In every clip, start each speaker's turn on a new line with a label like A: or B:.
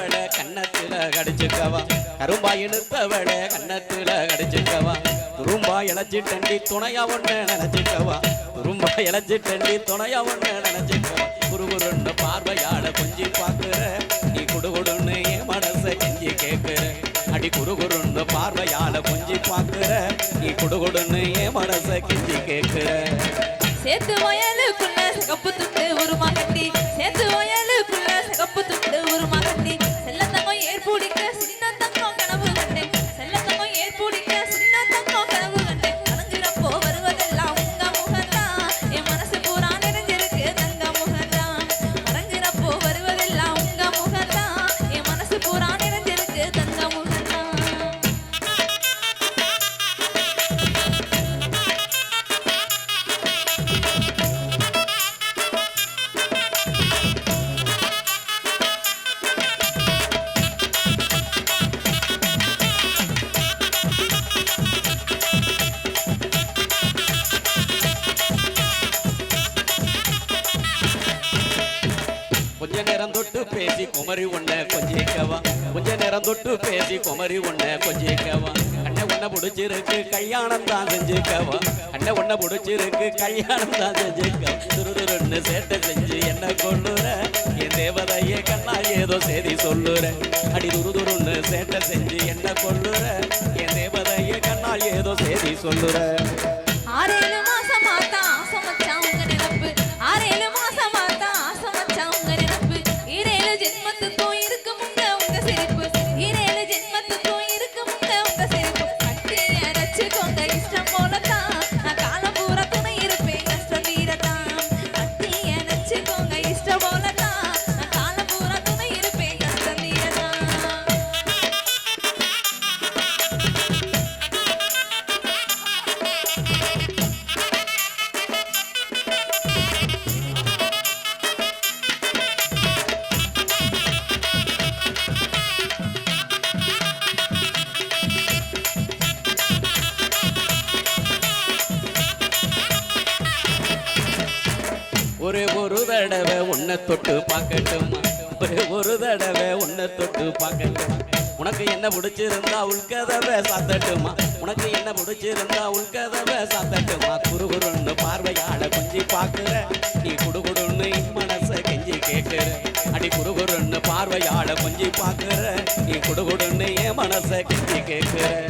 A: இழுத்தவள கண்ணத்துல கடிச்சுக்கவா. கரும்பா இழுத்தவள கண்ணத்துல கடிச்சுக்கவா. துரும்பா தண்டி துணையா ஒண்ணு நினைச்சுக்கவா. துரும்பா தண்டி துணையா ஒண்ணு நினைச்சுக்கவா. குருகுருன்னு பார்வையாட கொஞ்சி பாக்குற நீ குடுகுடுன்னு என் மனச கெஞ்சி கேட்குற. அடி குருகுருன்னு பார்வையால கொஞ்சி பாக்குற நீ குடுகுடுன்னு என் மனச கெஞ்சி கேட்குற.
B: சேர்த்து வயலுக்குள்ள
A: குமரி உன்னை கொஞ்சிக்கவா. கொஞ்ச நேரம் தொட்டு பேசி குமரி உன்னை கொஞ்சிக்கவா. அண்ணன் உன்னை பிடிச்சிருக்கு கல்யாணம் தான் செஞ்சுக்கவா. அண்ணன் உன்னை பிடிச்சிருக்கு கல்யாணம் தான் செஞ்சுக்கவா. துருதுருன்னு சேட்டை செஞ்சு என்ன கொள்ளுற என் தேவதையே கண்ணா ஏதோ செய்தி சொல்லுற. அடி துருதுருன்னு சேட்டை செஞ்சு என்ன கொள்ளுற என் தேவதையே கண்ணா ஏதோ செய்தி சொல்லுற. ஒரே ஒரு தடவை உன்னை தொட்டு பார்க்கட்டுமா. ஒரே ஒரு தடவை உன்னை தொட்டு பார்க்கட்டுமா. உனக்கு என்ன பிடிச்சிருந்தா உள்கதவை சாத்தட்டுமா? உனக்கு என்ன பிடிச்சிருந்தா உள்கதவை சாத்தட்டுமா? குறுகுறுன்னு பார்வையால கொஞ்சி பார்க்குற. நீ குடுகுடுன்னு என் மனச கெஞ்சி கேட்குற. அடி குறுகுறுன்னு பார்வையால கொஞ்சி பார்க்குற. நீ குடுகுடுன்னு என் மனசை கெஞ்சி கேட்குற.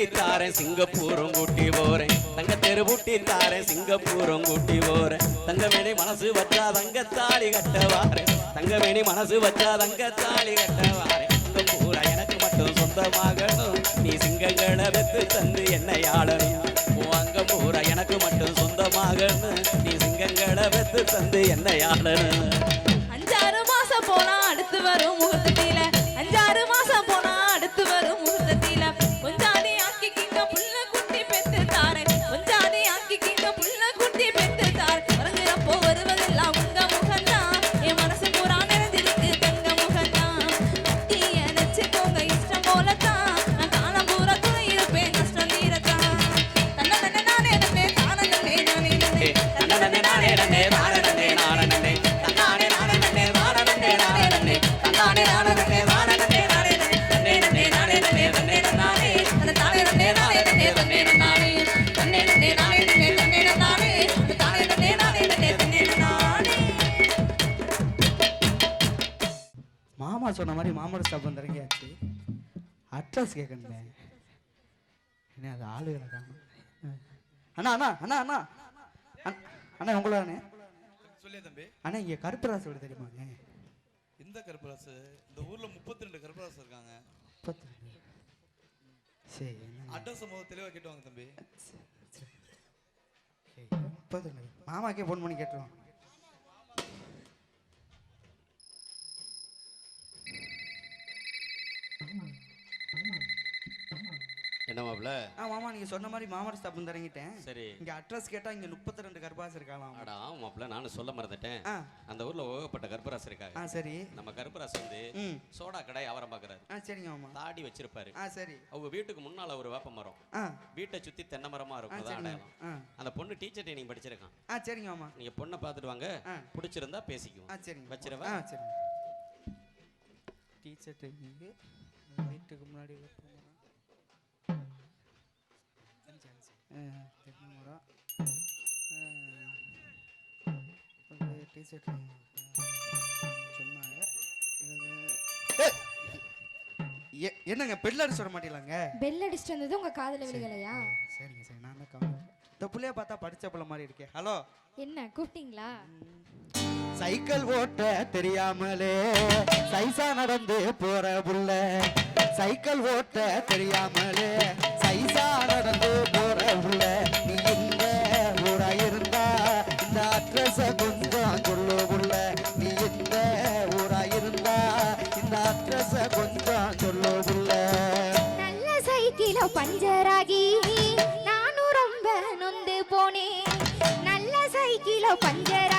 A: தெரு தாரேன் சிங்கப்பூரும் கூட்டி போறேன். தங்க தெரு பூட்டி தாரேன் சிங்கப்பூரும் கூட்டி போறேன். தங்கமேனி மனசு வச்சா தங்க தாலி கட்ட வாரேன் தங்கமேனி மனசு வச்சா தங்க தாலி கட்ட வாரேன் பூரா எனக்கு மட்டும் சொந்தமாகணும் நீ சிங்கங்களை வெத்து தந்து என்னை ஆளணும். உன் பூரா எனக்கு மட்டும் சொந்தமாகணும் நீ சிங்கங்களை வெத்து தந்து என்னை ஆளணும்.
B: அஞ்சாறு மாசம் போனா அடுத்து வரும் முகூர்த்தத்தில
C: மாமா சொன்ன மாதிரி மாமர ஸ்டாப் வந்துறங்கியாச்சு அட்ரஸ் கேட்கணுமே என்ன அது ஆளுகளை காணும் அண்ணா அண்ணா அண்ணா அண்ணா. அண்ணா, அண்ணா. உங்களாண்ணே
D: சொல்லியா தம்பி.
C: அண்ணா இங்கே கருப்பராசு விட தெரியுமாண்ணே
D: இந்த கருப்பராசு? இந்த ஊர்ல முப்பத்தி ரெண்டு கருப்பராசு இருக்காங்க.
C: முப்பத்தி ரெண்டு சரி?
D: அட்ரஸ் முதல் தெளிவா கேட்டுவாங்க தம்பி.
C: முப்பத்தி ரெண்டு மாமாக்கே ஃபோன் பண்ணி கேட்டுருவோம்.
A: மாப்ள
C: ஆ மாமா நீங்கள் சொன்ன மாதிரி மாமர ஸ்டாப் இறங்கிட்டேன்.
A: சரி.
C: இங்கே அட்ரஸ் கேட்டால் இங்கே முப்பத்தி ரெண்டு கருப்பாசு இருக்கலாம்
A: அடா மாப்ள நானும் சொல்ல மறந்துட்டேன். அந்த ஊர்ல ஓகப்பட்ட கருப்பராசு இருக்காங்க.
C: ஆ சரி.
A: நம்ம கருப்பராசு வந்து சோடா கடை வியாபாரம் பார்க்கறாரு
C: ஆ சரிங்க மாமா.
A: தாடி வச்சிருப்பாரு.
C: ஆ சரி.
A: அவங்க வீட்டுக்கு முன்னால ஒரு வேப்ப மரம். வீட்டை சுத்தி தென்னை மரமா இருக்கும் அதான் அந்த பொண்ணு டீச்சர் ட்ரைனிங் படிச்சிருக்கான்.
C: ஆ சரிங்க மாமா.
A: நீங்க பொண்ணை பார்த்துட்டு வாங்க. பிடிச்சிருந்தா பேசிக்குவோம்.
C: ஆ சரிங்க
A: வச்சிரவா?
C: ஆ சரிங்க டீச்சர் ட்ரைனிங்கு வீட்டுக்கு முன்னாடி வெப்ப மரம். ஆ, தென்னை மரம். ஆ, ஒரு டீச்சர் ட்ரைனிங் சொன்னாங்க என்னங்க பெல்லர் சொல்ல மாட்டீங்களாங்க?
E: பெல் அடிச்சுட்டு வந்தது உங்க காதுல விழுகலையா?
C: சரிங்க சரி நான் தான் கவனம் இந்த புள்ளைய பார்த்தா படிச்ச புள்ள மாதிரி இருக்கே. ஹலோ
E: என்ன கூப்பிட்டீங்களா?
C: சைக்கிள் ஓட்ட தெரியாமலே சைசா நடந்து போற புள்ள. சைக்கிள் ஓட்ட தெரியாமலே சைசா நடந்து போற புள்ள நீ இந்த ஊரா இருந்தா? இந்த அட்ரஸ கொஞ்சம் சொல்லு புள்ள நீ இந்த ஊரா இருந்தா? இந்த அட்ரஸ கொஞ்சம் சொல்லு புள்ள
E: நல்ல சைக்கிளோ பஞ்சராகி நானும் ரொம்ப நொந்து போனேன். நல்ல சைக்கிளோ பஞ்சர்